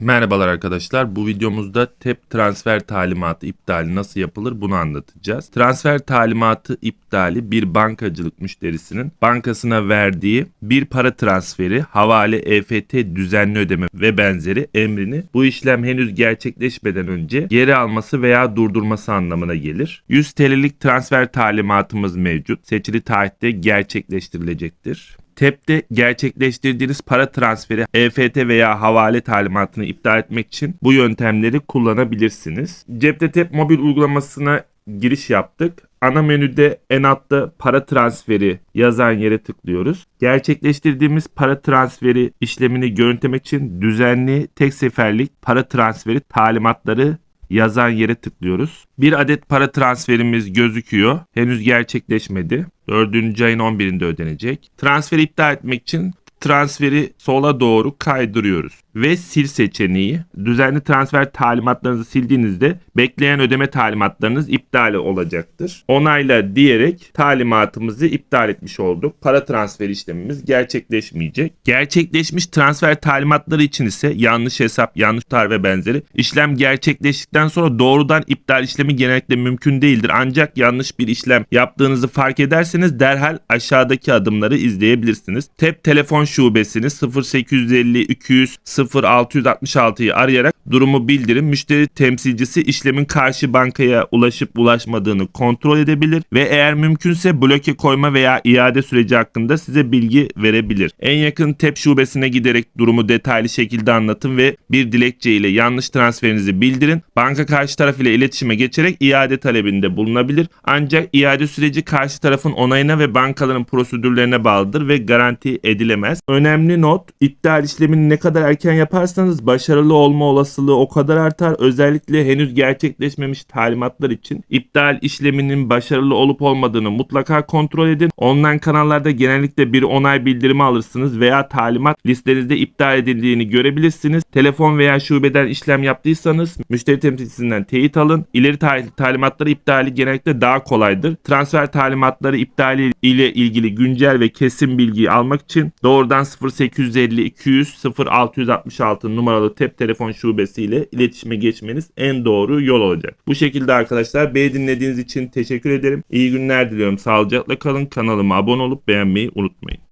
Merhabalar arkadaşlar. Bu videomuzda TEP transfer talimatı iptali nasıl yapılır bunu anlatacağız. Transfer talimatı iptali bir bankacılık müşterisinin bankasına verdiği bir para transferi, havale, EFT, düzenli ödeme ve benzeri emrini bu işlem henüz gerçekleşmeden önce geri alması veya durdurması anlamına gelir. 100 TL'lik transfer talimatımız mevcut. Seçili tarihte gerçekleştirilecektir. TEP'te gerçekleştirdiğiniz para transferi, EFT veya havale talimatını iptal etmek için bu yöntemleri kullanabilirsiniz. Cepte TEP mobil uygulamasına giriş yaptık. Ana menüde en altta para transferi yazan yere tıklıyoruz. Gerçekleştirdiğimiz para transferi işlemini görüntülemek için düzenli tek seferlik para transferi talimatları yazan yere tıklıyoruz. Bir adet para transferimiz gözüküyor. Henüz gerçekleşmedi. 4. ayın 11'inde ödenecek. Transferi iptal etmek için transferi sola doğru kaydırıyoruz ve sil seçeneği düzenli transfer talimatlarınızı sildiğinizde bekleyen ödeme talimatlarınız iptal olacaktır. Onayla diyerek talimatımızı iptal etmiş olduk. Para transfer işlemimiz gerçekleşmeyecek. Gerçekleşmiş transfer talimatları için ise yanlış hesap, yanlış tutar ve benzeri işlem gerçekleştikten sonra doğrudan iptal işlemi genellikle mümkün değildir. Ancak yanlış bir işlem yaptığınızı fark ederseniz derhal aşağıdaki adımları izleyebilirsiniz. TEP telefon şubesini 0850 200 0666'yı arayarak durumu bildirin. Müşteri temsilcisi işlemin karşı bankaya ulaşıp ulaşmadığını kontrol edebilir ve eğer mümkünse bloke koyma veya iade süreci hakkında size bilgi verebilir. En yakın TEP şubesine giderek durumu detaylı şekilde anlatın ve bir dilekçe ile yanlış transferinizi bildirin. Banka karşı taraf ile iletişime geçerek iade talebinde bulunabilir. Ancak iade süreci karşı tarafın onayına ve bankaların prosedürlerine bağlıdır ve garanti edilemez. Önemli not, iptal işlemini ne kadar erken yaparsanız başarılı olma olasılığı o kadar artar. Özellikle henüz gerçekleşmemiş talimatlar için iptal işleminin başarılı olup olmadığını mutlaka kontrol edin. Online kanallarda genellikle bir onay bildirimi alırsınız veya talimat listenizde iptal edildiğini görebilirsiniz. Telefon veya şubeden işlem yaptıysanız müşteri temsilcisinden teyit alın. İleri tarihli talimatları iptali genellikle daha kolaydır. Transfer talimatları iptali ile ilgili güncel ve kesin bilgiyi almak için doğrudan 0850 200 0666 numaralı TEP telefon şubesiyle iletişime geçmeniz en doğru yol olacak. Bu şekilde arkadaşlar beni dinlediğiniz için teşekkür ederim. İyi günler diliyorum. Sağlıcakla kalın. Kanalıma abone olup beğenmeyi unutmayın.